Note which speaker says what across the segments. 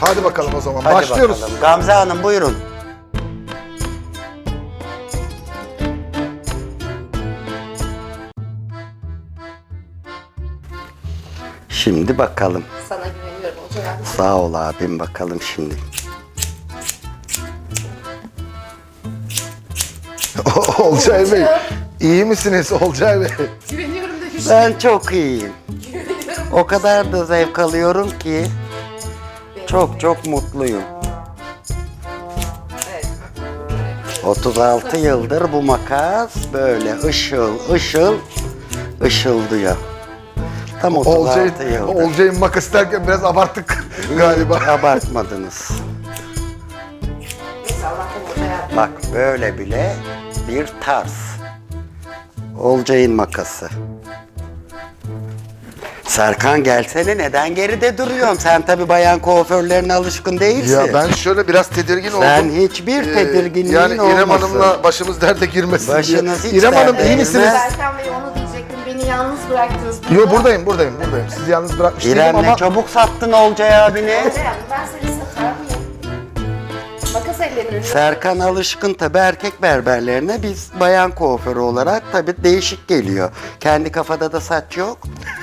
Speaker 1: Hadi bakalım o zaman.
Speaker 2: Hadi
Speaker 1: Başlıyoruz.
Speaker 2: bakalım. Gamze Hanım buyurun. Şimdi bakalım.
Speaker 3: Sana güveniyorum Olcay abi.
Speaker 2: Sağ ol abim bakalım şimdi.
Speaker 1: Olcay Bey. iyi misiniz Olcay Bey?
Speaker 3: Güveniyorum demiş.
Speaker 2: Ben çok iyiyim.
Speaker 3: Güveniyorum.
Speaker 2: O kadar da zevk alıyorum ki çok çok mutluyum.
Speaker 3: Evet.
Speaker 2: 36 yıldır bu makas böyle ışıl ışıl ışıldıyor. Tam 36
Speaker 1: Olcay,
Speaker 2: yıldır.
Speaker 1: Olcay'ın makas derken biraz abarttık galiba.
Speaker 2: Abartmadınız. Bak böyle bile bir tarz. Olcay'ın makası. Serkan gelsene neden geride duruyorsun? Sen tabi bayan kuaförlerine alışkın değilsin.
Speaker 1: Ya ben şöyle biraz tedirgin
Speaker 2: Sen
Speaker 1: oldum.
Speaker 2: hiçbir
Speaker 1: Ee,
Speaker 2: tedirginliğin
Speaker 1: Yani İrem
Speaker 2: olmasın.
Speaker 1: Hanım'la başımız derde girmesin
Speaker 2: Başınız
Speaker 1: diye.
Speaker 2: hiç
Speaker 1: İrem Hanım
Speaker 2: derde
Speaker 1: iyi misiniz?
Speaker 3: Serkan Bey onu diyecektim. Beni yalnız bıraktınız burada.
Speaker 1: Yo buradayım buradayım buradayım. Sizi yalnız bırakmış değilim
Speaker 2: İrem ne
Speaker 1: ama
Speaker 2: çabuk sattın Olcay abini.
Speaker 3: Olcay abi ben mıyım? Ellerini.
Speaker 2: Serkan alışkın tabi erkek berberlerine biz bayan kuaförü olarak tabi değişik geliyor. Kendi kafada da saç yok.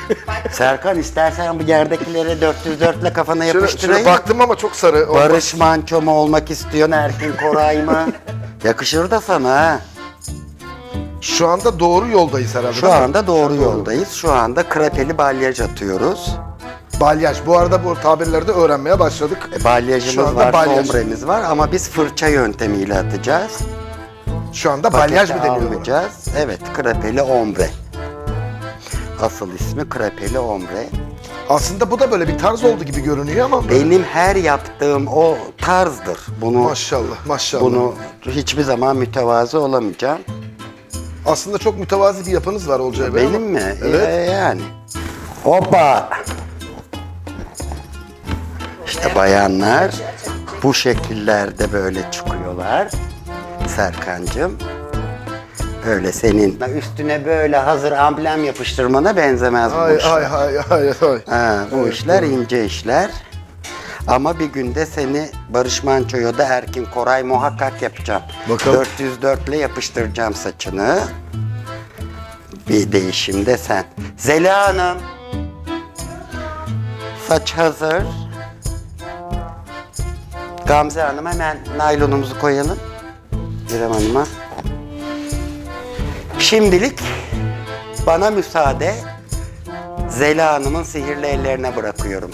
Speaker 2: Serkan istersen bu yerdekileri 404 ile kafana
Speaker 1: şöyle,
Speaker 2: yapıştırayım.
Speaker 1: şöyle baktım ama çok sarı. olmaz.
Speaker 2: Barış Manço mu olmak istiyorsun Erkin Koray mı? Yakışır da sana ha.
Speaker 1: Şu anda doğru yoldayız herhalde.
Speaker 2: Şu
Speaker 1: değil mi?
Speaker 2: anda doğru yoldayız. Şu anda krepeli balyaj atıyoruz.
Speaker 1: Balyaj. Bu arada bu tabirleri de öğrenmeye başladık.
Speaker 2: E, Balyajımız
Speaker 1: Şu anda
Speaker 2: var,
Speaker 1: balyaj.
Speaker 2: sombremiz var ama biz fırça yöntemiyle atacağız.
Speaker 1: Şu anda balyaj mı deniyor buna?
Speaker 2: almayacağız. Evet, krepeli ombre. Asıl ismi krepeli ombre.
Speaker 1: Aslında bu da böyle bir tarz oldu gibi görünüyor ama
Speaker 2: Benim her yaptığım o tarzdır. Bunu
Speaker 1: maşallah maşallah.
Speaker 2: bunu hiçbir zaman mütevazı olamayacağım.
Speaker 1: Aslında çok mütevazi bir yapınız var Olcay Bey.
Speaker 2: Benim
Speaker 1: ama-
Speaker 2: mi?
Speaker 1: Evet.
Speaker 2: Ee, yani. Hoppa. İşte bayanlar bu şekillerde böyle çıkıyorlar. Serkancığım. Öyle senin üstüne böyle hazır amblem yapıştırmana benzemez bu
Speaker 1: Ay
Speaker 2: işler.
Speaker 1: ay ay ay ay.
Speaker 2: Ha, bu işler ince işler. Ama bir günde seni Barış Manço'ya da Erkin Koray muhakkak yapacağım.
Speaker 1: Bakalım.
Speaker 2: 404 ile yapıştıracağım saçını. Bir değişimde sen. Zeliha Hanım. Saç hazır. Gamze Hanım hemen naylonumuzu koyalım. İrem Hanım'a. Şimdilik bana müsaade. Zeliha Hanım'ın sihirli ellerine bırakıyorum.